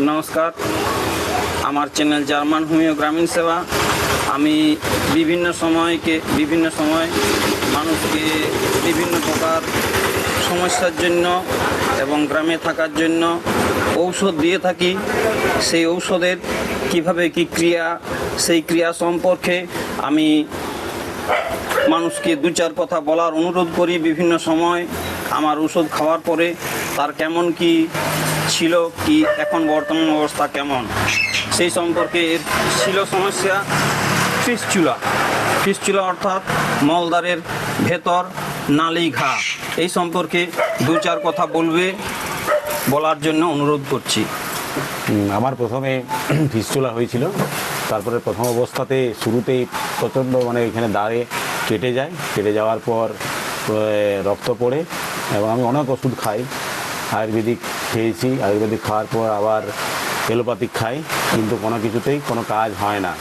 নমস্কার। আমার channel German homeo গ্রামীণ সেবা। আমি বিভিন্ন সময়কে, বিভিন্ন সময় মানুষকে বিভিন্ন প্রকার সমস্যার জন্য এবং গ্রামে থাকার জন্য ঔষধ দিয়ে থাকি। সেই ঔষধের কীভাবে কি ক্রিয়া, সেই ক্রিয়া সম্পর্কে আমি মানুষকে দু চার কথা বলার অনুরোধ করি। বিভিন্ন সময় আমার ওষুধ খাওয়ার পরে তার কেমন কি ছিল কি এখন বর্তমান অবস্থা কেমন? সেই সম্পর্কে এর ছিল সমস্যা ফিসচুলা। ফিসচুলা অর্থাৎ মলদারের ভেতর নালি ঘা এই সম্পর্কে দু চার কথা বলবে, বলার জন্য অনুরোধ করছি। আমার প্রথমে ফিস্টুলা হয়েছিল। তারপরে প্রথম অবস্থাতে শুরুতেই প্রচণ্ড মানে এখানে দাঁড়ে কেটে যায়। কেটে যাওয়ার পর রক্ত পড়ে এবং আমি অনেক ওষুধ খাই। আয়ুর্বেদিক খেয়েছি, আয়ুর্বেদিক খাওয়ার পর আবার এলোপ্যাথিক খাই, কিন্তু কোনো কিছুতেই কোনো কাজ হয় না।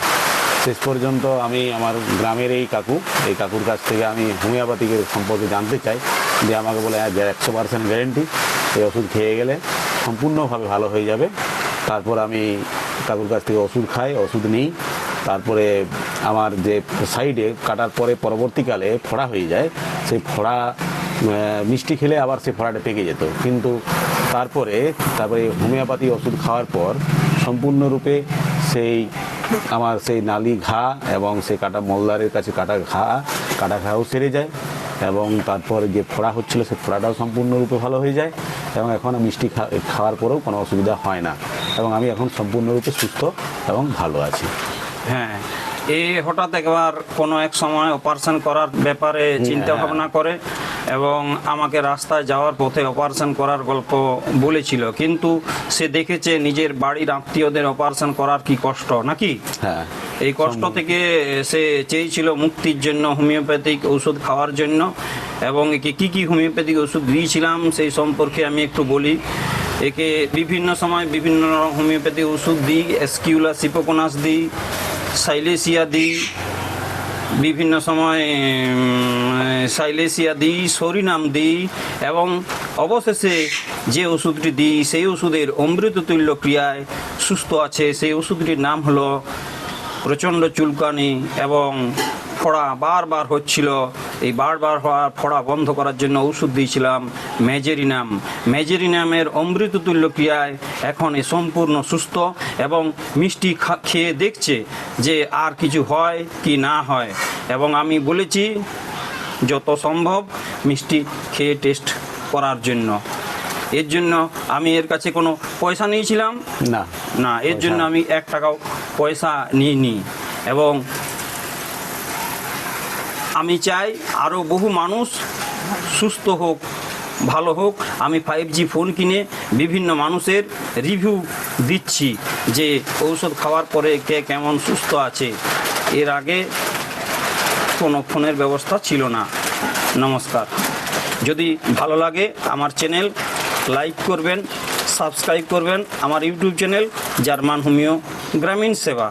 শেষ পর্যন্ত আমি আমার গ্রামের এই কাকু, এই কাকুর কাছ থেকে আমি হোমিওপ্যাথিকের সম্পর্কে জানতে চাই। যে আমাকে বলে হ্যাঁ একশো পার্সেন্ট গ্যারেন্টি এই ওষুধ খেয়ে গেলে সম্পূর্ণভাবে ভালো হয়ে যাবে। তারপর আমি কাকুর কাছ থেকে ওষুধ খাই, ওষুধ নিই। তারপরে আমার যে সাইডে কাটার পরে পরবর্তীকালে ফোড়া হয়ে যায়। সেই ফোড়া মিষ্টি খেলে আবার সে ফোড়াটা পেকে যেত। কিন্তু তারপরে তারপরে হোমিওপ্যাথি ওষুধ খাওয়ার পর সম্পূর্ণরূপে সেই আমার সেই নালি ঘা এবং সেই কাটা মলদারের কাছে কাটা ঘা কাটা ঘাও সেরে যায় এবং তারপর যে ফোড়া হচ্ছিল সেই ফোড়াটাও সম্পূর্ণরূপে ভালো হয়ে যায় এবং এখন মিষ্টি খা- খাওয়ার পরেও কোনো অসুবিধা হয় না এবং আমি এখন সম্পূর্ণরূপে সুস্থ এবং ভালো আছি। হ্যাঁ এ হঠাৎ একবার কোনো এক সময় অপারেশন করার ব্যাপারে চিন্তা ভাবনা করে এবং আমাকে রাস্তায় যাওয়ার পথে অপারেশন করার গল্প বলেছিল। কিন্তু সে দেখেছে নিজের বাড়ির আত্মীয়দের অপারেশন করার কি কষ্ট নাকি? হ্যাঁ এই কষ্ট থেকে সে চেয়েছিল মুক্তির জন্য হোমিওপ্যাথিক ওষুধ খাওয়ার জন্য। এবং একে কী কী হোমিওপ্যাথিক ওষুধ দিয়েছিলাম সেই সম্পর্কে আমি একটু বলি। একে বিভিন্ন সময় বিভিন্ন হোমিওপ্যাথিক ওষুধ দিই এসকিউলা সিপোকোনাস দিই সাইলেসিয়া দিই বিভিন্ন সময় সাইলেসিয়া দিই, সরিনাম দিই এবং অবশেষে যে ওষুধটি দিই, সেই ওষুধের অমৃততুল্য ক্রিয়ায় সুস্থ আছে। সেই ওষুধটির নাম হলো প্রচণ্ড চুলকানি এবং ফোড়া বারবার হচ্ছিল। এই বারবার হওয়া ফোড়া বন্ধ করার জন্য ওষুধ দিয়েছিলাম মেজেরিনাম। মেজেরিনামের অমৃততুল্য ক্রিয়ায় এখন এ সম্পূর্ণ সুস্থ এবং মিষ্টি খেয়ে দেখছে যে আর কিছু হয় কি না হয়। এবং আমি বলেছি যত সম্ভব মিষ্টি খেয়ে টেস্ট করার জন্য। এর জন্য আমি এর কাছে কোনো পয়সা নিয়েছিলাম? না। না এর জন্য আমি এক টাকাও পয়সা নিইনি। এবং আমি চাই আরও বহু মানুষ সুস্থ হোক, ভালো হোক। আমি ফাইভ জি ফোন কিনে বিভিন্ন মানুষের রিভিউ দিচ্ছি যে ঔষধ খাওয়ার পরে কে কেমন সুস্থ আছে। এর আগে কোনো ফোনের ব্যবস্থা ছিল না। নমস্কার। যদি ভালো লাগে আমার চ্যানেল লাইক করবেন সাবস্ক্রাইব করবেন আমার ইউটিউব চ্যানেল জার্মান হোমিও গ্রামীণ সেবা।